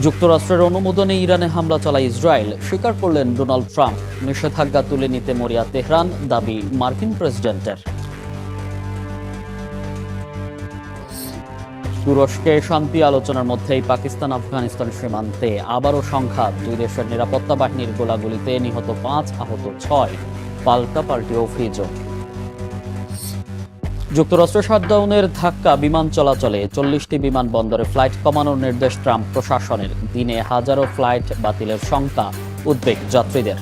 যুক্তরাষ্ট্রের অনুমোদনে ইরানে হামলা চালায় ইসরায়েল। স্বীকার করলেন ডোনাল্ড ট্রাম্প। নিষেধাজ্ঞা তুলে নিতে মরিয়া তেহরান, দাবি মার্কিন প্রেসিডেন্টের। তুরস্কে শান্তি আলোচনার মধ্যেই পাকিস্তান, আফগানিস্তান সীমান্তে আবারও সংঘাত। দুই দেশের নিরাপত্তা বাহিনীর গোলাগুলিতে নিহত পাঁচ, আহত ছয়। পাল্টাপাল্টি অভিযোগ। যুক্তরাষ্ট্র শাটডাউনের ধাক্কা, বিমান চলাচলে চল্লিশটি বিমানবন্দরে ফ্লাইট কমানোর নির্দেশ ট্রাম্প প্রশাসনের। দিনে হাজারো ফ্লাইট বাতিলের শঙ্কা, উদ্বেগ যাত্রীদের।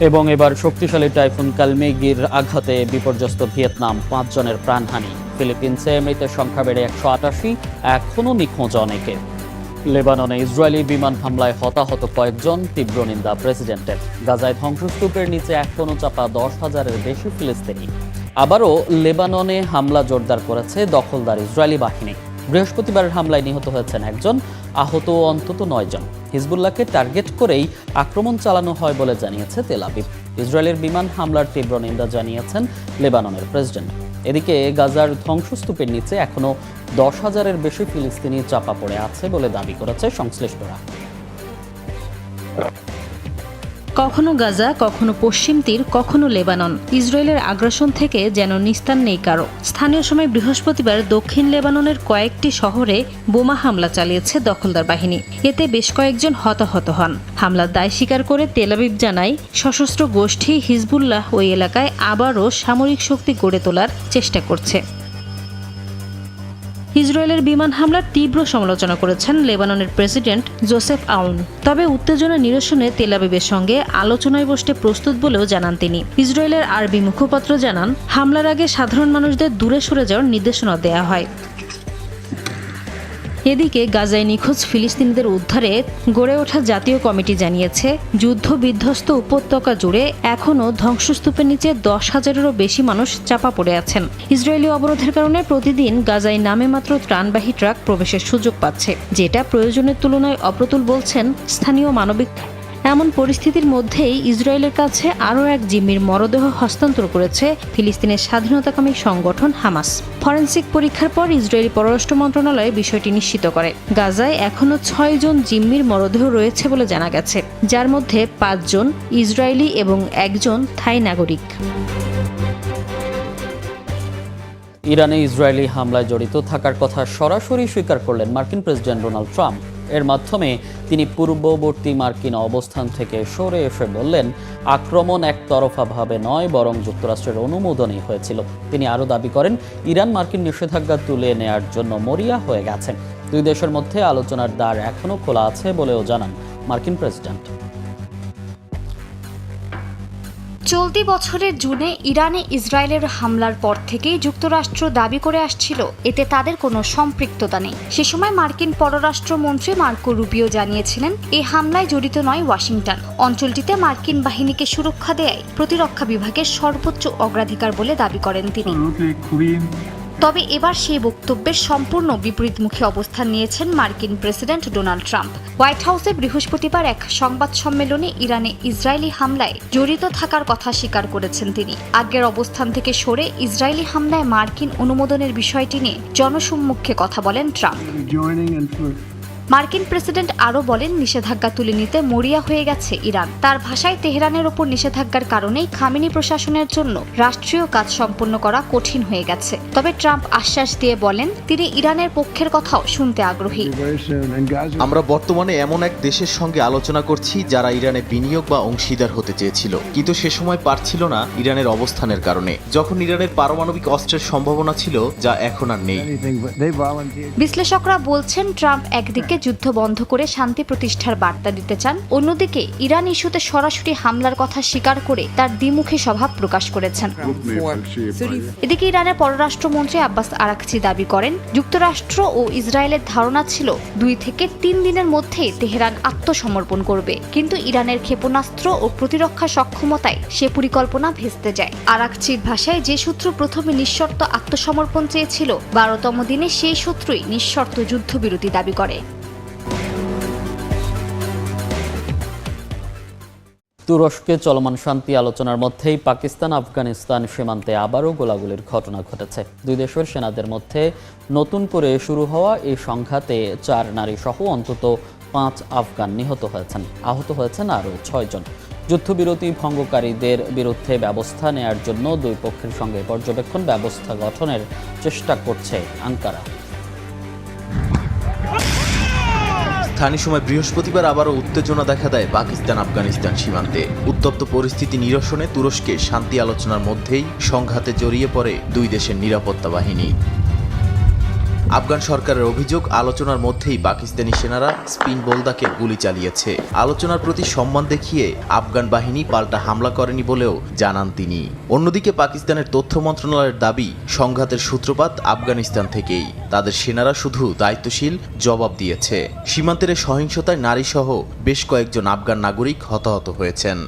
এবং এবার শক্তিশালী টাইফুন কালমেগির আঘাতে বিপর্যস্ত ভিয়েতনাম, পাঁচজনের প্রাণহানি। ফিলিপিন্সে মৃতের সংখ্যা বেড়ে একশো আটাশি, এখনও নিখোঁজ অনেকে। লেবাননে ইসরায়েলি বিমান হামলায় হতাহত কয়েকজন, তীব্র নিন্দা প্রেসিডেন্টের। গাজায় ধ্বংসস্তূপের নিচে এখনও চাপা দশ হাজারের বেশি ফিলিস্তিনি। আবারও লেবাননে হামলা জোরদার করেছে দখলদার ইসরায়েলি বাহিনী। বৃহস্পতিবারের হামলায় নিহত হয়েছেন একজন, আহত অন্তত নয়জন হিজবুল্লাহকে টার্গেট করেই আক্রমণ চালানো হয় বলে জানিয়েছে তেল আবিব। ইসরায়েলের বিমান হামলার তীব্র নিন্দা জানিয়েছেন লেবাননের প্রেসিডেন্ট। এদিকে গাজার ধ্বংসস্তূপের নিচে এখনও দশ হাজারের বেশি ফিলিস্তিনি চাপা পড়ে আছে বলে দাবি করেছে সংশ্লিষ্টরা। কখনো গাজা, কখনো পশ্চিম তীর, কখনো লেবানন। ইসরায়েলের আগ্রাসন থেকে যেন নিস্তার নেই কারও। স্থানীয় সময় বৃহস্পতিবার দক্ষিণ লেবাননের কয়েকটি শহরে বোমা হামলা চালিয়েছে দখলদার বাহিনী। এতে বেশ কয়েকজন হতাহত হন। হামলার দায় স্বীকার করে তেলাবিব জানায়, সশস্ত্র গোষ্ঠী হিজবুল্লাহ ওই এলাকায় আবারও সামরিক শক্তি গড়ে তোলার চেষ্টা করছে। ইসরায়েলের বিমান হামলার তীব্র সমালোচনা করেছেন লেবাননের প্রেসিডেন্ট জোসেফ আউন। তবে উত্তেজনা নিরসনে তেলাবিবের সঙ্গে আলোচনায় বসতে প্রস্তুত বলেও জানান তিনি। ইসরায়েলের আরবি মুখপাত্র জানান, হামলার আগে সাধারণ মানুষদের দূরে সরে যাওয়ার নির্দেশনা দেয়া হয়। এদিকে গাজায় নিখোঁজ ফিলিস্তিনিদের উদ্ধারে গড়ে ওঠা জাতীয় কমিটি জানিয়েছে, যুদ্ধ বিধ্বস্ত উপত্যকা জুড়ে এখনও ধ্বংসস্তূপের নিচে দশ হাজারেরও বেশি মানুষ চাপা পড়ে আছেন। ইসরায়েলি অবরোধের কারণে প্রতিদিন গাজায় নামে মাত্র ত্রাণবাহী ট্রাক প্রবেশের সুযোগ পাচ্ছে, যেটা প্রয়োজনের তুলনায় অপ্রতুল বলছেন স্থানীয় মানবিক এমন পরিস্থিতির মধ্যেই ইসরায়েলের কাছে আরও এক জিম্মির মরদেহ হস্তান্তর করেছে ফিলিস্তিনের স্বাধীনতাকামী সংগঠন হামাস। ফরেন্সিক পরীক্ষার পর ইসরায়েলি পররাষ্ট্র মন্ত্রণালয় বিষয়টি নিশ্চিত করে। গাজায় এখনও ছয় জন জিম্মির মরদেহ রয়েছে বলে জানা গেছে, যার মধ্যে পাঁচজন ইসরায়েলি এবং একজন থাই নাগরিক। ইরানে ইসরায়েলি হামলায় জড়িত থাকার কথা সরাসরি স্বীকার করলেন মার্কিন প্রেসিডেন্ট ডোনাল্ড ট্রাম্প। এর মাধ্যমে তিনি পূর্ববর্তী মার্কিন অবস্থান থেকে সরে এসে বললেন, আক্রমণ একতরফাভাবে নয়, বরং যুক্তরাষ্ট্রের অনুমোদনেই হয়েছিল। তিনি আরও দাবি করেন, ইরান মার্কিন নিষেধাজ্ঞা তুলে নেয়ার জন্য মরিয়া হয়ে গেছে। দুই দেশের মধ্যে আলোচনার দ্বার এখনও খোলা আছে বলেও জানান মার্কিন প্রেসিডেন্ট। চলতি বছরের জুনে ইরানে ইসরায়েলের হামলার পর থেকেই যুক্তরাষ্ট্র দাবি করে আসছিল, এতে তাদের কোনো সম্পৃক্ততা নেই। সে সময় মার্কিন পররাষ্ট্রমন্ত্রী মার্কো রুবিও জানিয়েছিলেন এই হামলায় জড়িত নয় ওয়াশিংটন। অঞ্চলটিতে মার্কিন বাহিনীকে সুরক্ষা দেয় প্রতিরক্ষা বিভাগের সর্বোচ্চ অগ্রাধিকার বলে দাবি করেন তিনি। খুবই তবে এবার সেই বক্তব্যের সম্পূর্ণ বিপরীতমুখী অবস্থান নিয়েছেন মার্কিন প্রেসিডেন্ট ডোনাল্ড ট্রাম্প। হোয়াইট হাউসে বৃহস্পতিবার এক সংবাদ সম্মেলনে ইরানে ইসরায়েলি হামলায় জড়িত থাকার কথা স্বীকার করেছেন তিনি। আগের অবস্থান থেকে সরে ইসরায়েলি হামলায় মার্কিন অনুমোদনের বিষয়টি নিয়ে জনসম্মুখে কথা বলেন ট্রাম্প। মার্কিন প্রেসিডেন্ট আরও বলেন নিষেধাজ্ঞা তুলে নিতে মরিয়া হয়ে গেছে ইরান। তার ভাষায় তেহরানের ওপর নিষেধাজ্ঞার কারণেই খামিনি প্রশাসনের জন্য রাষ্ট্রীয় কাজ সম্পন্ন করা কঠিন হয়ে গেছে। তবে ট্রাম্প আশ্বাস দিয়ে বলেন তিনি ইরানের পক্ষের কথাও শুনতে আগ্রহী। আমরা বর্তমানে এমন এক দেশের সঙ্গে আলোচনা করছি যারা ইরানে বিনিয়োগ বা অংশীদার হতে চেয়েছিল। কিন্তু সে সময় পারছিল না ইরানের অবস্থানের কারণে। যখন ইরানের পারমাণবিক অস্ত্রের সম্ভাবনা ছিল যা এখন আর নেই। বিশ্লেষকরা বলছেন ট্রাম্প একদিকে যুদ্ধ বন্ধ করে শান্তি প্রতিষ্ঠার বার্তা দিতে চান। অন্যদিকে, ইরান ইস্যুতে সরাসরি হামলার কথা স্বীকার করে তার দ্বিমুখী স্বভাব প্রকাশ করেছেন। এদিকে ইরানের পররাষ্ট্রমন্ত্রী আব্বাস আরাকচি দাবি করেন, যুক্তরাষ্ট্র ও ইসরায়েলের ধারণা ছিল দুই থেকে তিন দিনের মধ্যেই তেহরান আত্মসমর্পণ করবে। কিন্তু ইরানের ক্ষেপণাস্ত্র ও প্রতিরক্ষা সক্ষমতায় সে পরিকল্পনা ভেস্তে যায়। আরাকচির ভাষায় যে সূত্র প্রথমে নিঃশর্ত আত্মসমর্পণ চেয়েছিল, বারোতম দিনে সেই সূত্রই নিঃশর্ত যুদ্ধবিরতি দাবি করে। তুরস্কে চলমান শান্তি আলোচনার মধ্যেই পাকিস্তান, আফগানিস্তান সীমান্তে আবারও গোলাগুলির ঘটনা ঘটেছে। দুই দেশের সেনাদের মধ্যে নতুন করে শুরু হওয়া এই সংঘাতে চার নারী সহ অন্তত পাঁচ আফগান নিহত হয়েছেন। আহত হয়েছেন আরও ছয়জন যুদ্ধবিরতি ভঙ্গকারীদের বিরুদ্ধে ব্যবস্থা নেয়ার জন্য দুই পক্ষের সঙ্গে পর্যবেক্ষণ ব্যবস্থা গঠনের চেষ্টা করছে আঙ্কারা। স্থানীয় সময় বৃহস্পতিবার আবারও উত্তেজনা দেখা দেয় পাকিস্তান আফগানিস্তান সীমান্তে। উত্তপ্ত পরিস্থিতি নিরসনে তুরস্কে শান্তি আলোচনার মধ্যেই সংঘাতে জড়িয়ে পড়ে দুই দেশের নিরাপত্তা বাহিনী। আফগান সরকারের অভিযোগ, আলোচনার মধ্যেই পাকিস্তানি সেনারা স্পিন বোলদাকে গুলি চালিয়েছে। আলোচনার প্রতি সম্মান দেখিয়ে আফগান বাহিনী পাল্টা হামলা করেনি বলেও জানান তিনি। অন্যদিকে পাকিস্তানের তথ্য মন্ত্রণালয়ের দাবি, সংঘাতের সূত্রপাত আফগানিস্তান থেকেই। তাদের সেনারা শুধু দায়িত্বশীল জবাব দিয়েছে। সীমান্তের সহিংসতায় নারীসহ বেশ কয়েকজন আফগান নাগরিক হতাহত হয়েছেন।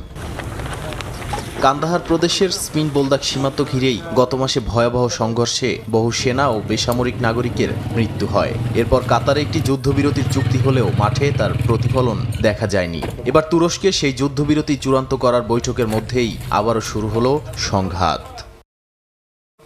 কান্দাহার প্রদেশের স্পিন বোলদাক সীমান্ত ঘিরেই গত মাসে ভয়াবহ সংঘর্ষে বহু সেনা ও বেসামরিক নাগরিকের মৃত্যু হয়। এরপর কাতারে একটি যুদ্ধবিরতির চুক্তি হলেও মাঠে তার প্রতিফলন দেখা যায়নি। এবার তুরস্কে সেই যুদ্ধবিরতি চূড়ান্ত করার বৈঠকের মধ্যেই আবারও শুরু হলো সংঘাত।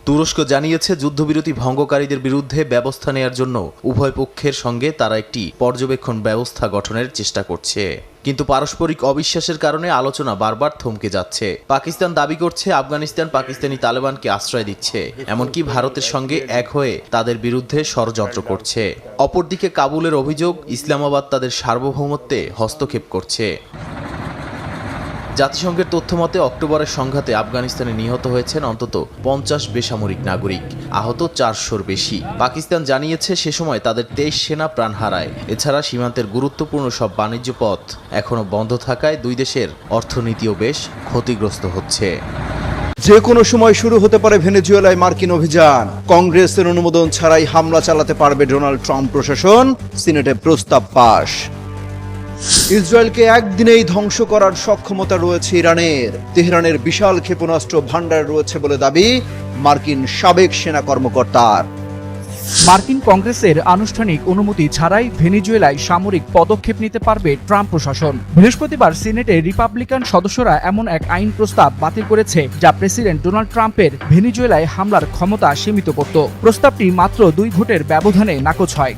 তুরস্ক জানিয়েছে, যুদ্ধবিরতি ভঙ্গকারীদের বিরুদ্ধে ব্যবস্থা নেয়ার জন্য উভয় পক্ষের সঙ্গে তারা একটি পর্যবেক্ষণ ব্যবস্থা গঠনের চেষ্টা করছে। কিন্তু পারস্পরিক অবিশ্বাসের কারণে আলোচনা বারবার থমকে যাচ্ছে। পাকিস্তান দাবি করছে, আফগানিস্তান পাকিস্তানি তালেবানকে আশ্রয় দিচ্ছে, এমনকি ভারতের সঙ্গে এক হয়ে তাদের বিরুদ্ধে ষড়যন্ত্র করছে। অপরদিকে কাবুলের অভিযোগ, ইসলামাবাদ তাদের সার্বভৌমত্বে হস্তক্ষেপ করছে। জাতিসংঘের তথ্যমতে, অক্টোবরের সংঘাতে আফগানিস্তানে নিহত হয়েছেন অন্তত পঞ্চাশ বেসামরিক নাগরিক। আহত চারশোর বেশি। পাকিস্তান জানিয়েছে, সে সময় তাদের তেইশ সেনা প্রাণ হারায়। এছাড়া সীমান্তের গুরুত্বপূর্ণ সব বাণিজ্য পথ এখনও বন্ধ থাকায় দুই দেশের অর্থনীতিও বেশ ক্ষতিগ্রস্ত হচ্ছে। যে কোনো সময় শুরু হতে পারে ভেনেজুয়েলায় মার্কিন অভিযান। কংগ্রেসের অনুমোদন ছাড়াই হামলা চালাতে পারবে ডোনাল্ড ট্রাম্প প্রশাসন। সিনেটে প্রস্তাব পাশ ইসরায়েলকে একদিনেই ধ্বংস করার সক্ষমতা রয়েছে ইরানের। তেহরানের বিশাল ক্ষেপণাস্ত্র ভান্ডার রয়েছে বলে দাবি মার্কিন সাবেক সেনা কর্মকর্তার। মার্কিন কংগ্রেসের আনুষ্ঠানিক অনুমতি ছাড়াই ভেনিজুয়েলায় সামরিক পদক্ষেপ নিতে পারবে ট্রাম্প প্রশাসন। বৃহস্পতিবার সিনেটে রিপাবলিকান সদস্যরা এমন এক আইন প্রস্তাব বাতিল করেছে যা প্রেসিডেন্ট ডোনাল্ড ট্রাম্পের ভেনিজুয়েলায় হামলার ক্ষমতা সীমিত করত। প্রস্তাবটি মাত্র দুই ভোটের ব্যবধানে নাকচ হয়।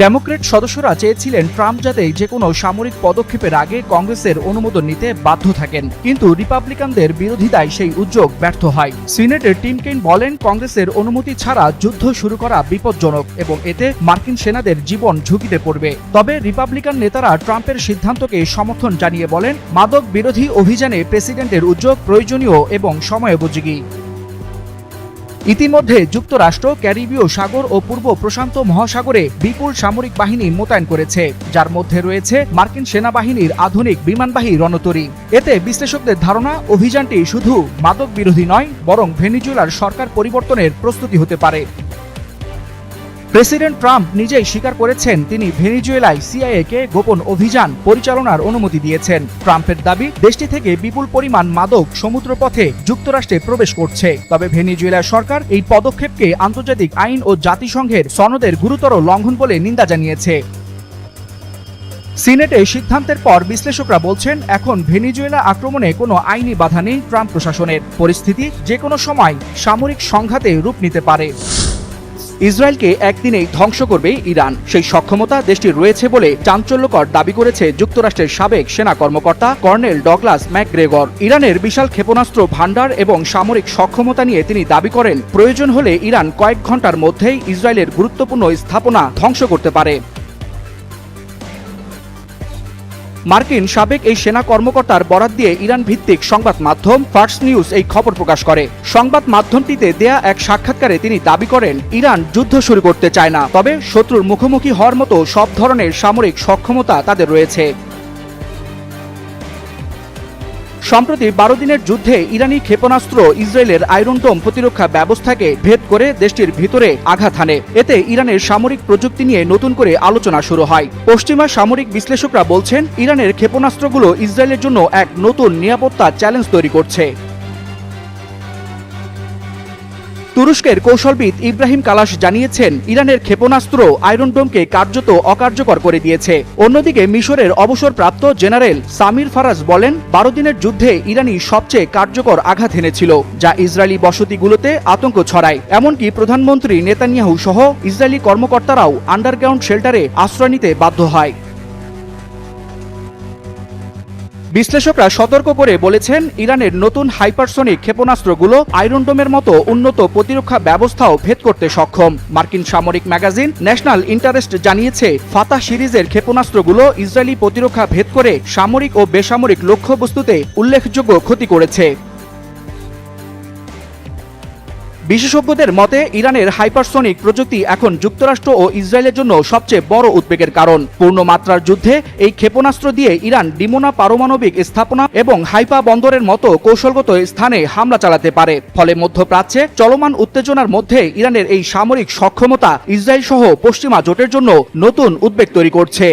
ডেমোক্রেট সদস্যরা চেয়েছিলেন ট্রাম্প যাতে যে কোনো সামরিক পদক্ষেপের আগে কংগ্রেসের অনুমোদন নিতে বাধ্য থাকেন। কিন্তু রিপাবলিকানদের বিরোধিতায় সেই উদ্যোগ ব্যর্থ হয়। সিনেটের টিম বলেন, কংগ্রেসের অনুমতি ছাড়া যুদ্ধ শুরু করা বিপজ্জনক এবং এতে মার্কিন সেনাদের জীবন ঝুঁকিতে পড়বে। তবে রিপাবলিকান নেতারা ট্রাম্পের সিদ্ধান্তকে সমর্থন জানিয়ে বলেন, মাদক বিরোধী অভিযানে প্রেসিডেন্টের উদ্যোগ প্রয়োজনীয় এবং সময়োপযোগী। ইতিমধ্যে যুক্তরাষ্ট্র, ক্যারিবীয় সাগর ও পূর্ব প্রশান্ত মহাসাগরে বিপুল সামরিক বাহিনী মোতায়েন করেছে। যার মধ্যে রয়েছে মার্কিন সেনাবাহিনীর আধুনিক বিমানবাহী রণতরী। এতে বিশ্লেষকদের ধারণা, অভিযানটি শুধু মাদক বিরোধী নয়, বরং ভেনিজুয়েলার সরকার পরিবর্তনের প্রস্তুতি হতে পারে। প্রেসিডেন্ট ট্রাম্প নিজেই স্বীকার করেছেন তিনি ভেনিজুয়েলায় সিআইএ কে গোপন অভিযান পরিচালনার অনুমতি দিয়েছেন। ট্রাম্পের দাবি, দেশটি থেকে বিপুল পরিমাণ মাদক সমুদ্রপথে যুক্তরাষ্ট্রে প্রবেশ করছে। তবে ভেনিজুয়েলার সরকার এই পদক্ষেপকে আন্তর্জাতিক আইন ও জাতিসংঘের সনদের গুরুতর লঙ্ঘন বলে নিন্দা জানিয়েছে। সিনেটে সিদ্ধান্তের পর বিশ্লেষকরা বলছেন, এখন ভেনিজুয়েলা আক্রমণে কোনো আইনি বাধা নেই ট্রাম্প প্রশাসনের। পরিস্থিতি যে কোনো সময় সামরিক সংঘাতে রূপ নিতে পারে। ইসরায়েলকে একদিনেই ধ্বংস করবে ইরান। সেই সক্ষমতা দেশটির রয়েছে বলে চাঞ্চল্যকর দাবি করেছে যুক্তরাষ্ট্রের সাবেক সেনা কর্মকর্তা কর্নেল ডগলাস ম্যাকগ্রেগর। ইরানের বিশাল ক্ষেপণাস্ত্র ভাণ্ডার এবং সামরিক সক্ষমতা নিয়ে তিনি দাবি করেন, প্রয়োজন হলে ইরান কয়েক ঘণ্টার মধ্যেই ইসরায়েলের গুরুত্বপূর্ণ স্থাপনা ধ্বংস করতে পারে। মার্কিন সাবেক এই সেনা কর্মকর্তার বরাত দিয়ে ইরান ভিত্তিক সংবাদ মাধ্যম ফার্স্ট নিউজ এই খবর প্রকাশ করে। সংবাদ মাধ্যমটিতে দেয়া এক সাক্ষাৎকারে তিনি দাবি করেন, ইরান যুদ্ধ শুরু করতে চায় না, তবে শত্রুর মুখোমুখি হওয়ার মতো সব ধরনের সামরিক সক্ষমতা তাদের রয়েছে। সম্প্রতি বারো দিনের যুদ্ধে ইরানি ক্ষেপণাস্ত্র ইসরায়েলের আয়রনডোম প্রতিরক্ষা ব্যবস্থাকে ভেদ করে দেশটির ভিতরে আঘাত হানে। এতে ইরানের সামরিক প্রযুক্তি নিয়ে নতুন করে আলোচনা শুরু হয়। পশ্চিমা সামরিক বিশ্লেষকরা বলছেন, ইরানের ক্ষেপণাস্ত্রগুলো ইসরায়েলের জন্য এক নতুন নিরাপত্তা চ্যালেঞ্জ তৈরি করছে। তুরস্কের কৌশলবিদ ইব্রাহিম কালাশ জানিয়েছেন, ইরানের ক্ষেপণাস্ত্র আয়রন ডোমকে কার্যত অকার্যকর করে দিয়েছে। অন্যদিকে মিশরের অবসরপ্রাপ্ত জেনারেল সামির ফারাজ বলেন, বারো দিনের যুদ্ধে ইরানি সবচেয়ে কার্যকর আঘাত এনেছিল, যা ইসরায়েলি বসতিগুলোতে আতঙ্ক ছড়ায়। এমনকি প্রধানমন্ত্রী নেতানিয়াহু সহ ইসরায়েলি কর্মকর্তারাও আন্ডারগ্রাউন্ড শেল্টারে আশ্রয় নিতে বাধ্য হয়। বিশ্লেষকরা সতর্ক করে বলেছেন, ইরানের নতুন হাইপারসনিক ক্ষেপণাস্ত্রগুলো আয়রনডোমের মতো উন্নত প্রতিরক্ষা ব্যবস্থাও ভেদ করতে সক্ষম। মার্কিন সামরিক ম্যাগাজিন ন্যাশনাল ইন্টারেস্ট জানিয়েছে, ফাতা সিরিজের ক্ষেপণাস্ত্রগুলো ইসরায়েলি প্রতিরক্ষা ভেদ করে সামরিক ও বেসামরিক লক্ষ্যবস্তুতে উল্লেখযোগ্য ক্ষতি করেছে। বিশেষজ্ঞদের মতে, ইরানের হাইপারসনিক প্রযুক্তি এখন যুক্তরাষ্ট্র ও ইসরায়েলের জন্য সবচেয়ে বড় উদ্বেগের কারণ। পূর্ণমাত্রার যুদ্ধে এই ক্ষেপণাস্ত্র দিয়ে ইরান ডিমোনা পারমাণবিক স্থাপনা এবং হাইপা বন্দরের মতো কৌশলগত স্থানে হামলা চালাতে পারে। ফলে মধ্যপ্রাচ্যে চলমান উত্তেজনার মধ্যে ইরানের এই সামরিক সক্ষমতা ইসরায়েল সহ পশ্চিমা জোটের জন্য নতুন উদ্বেগ তৈরি করছে।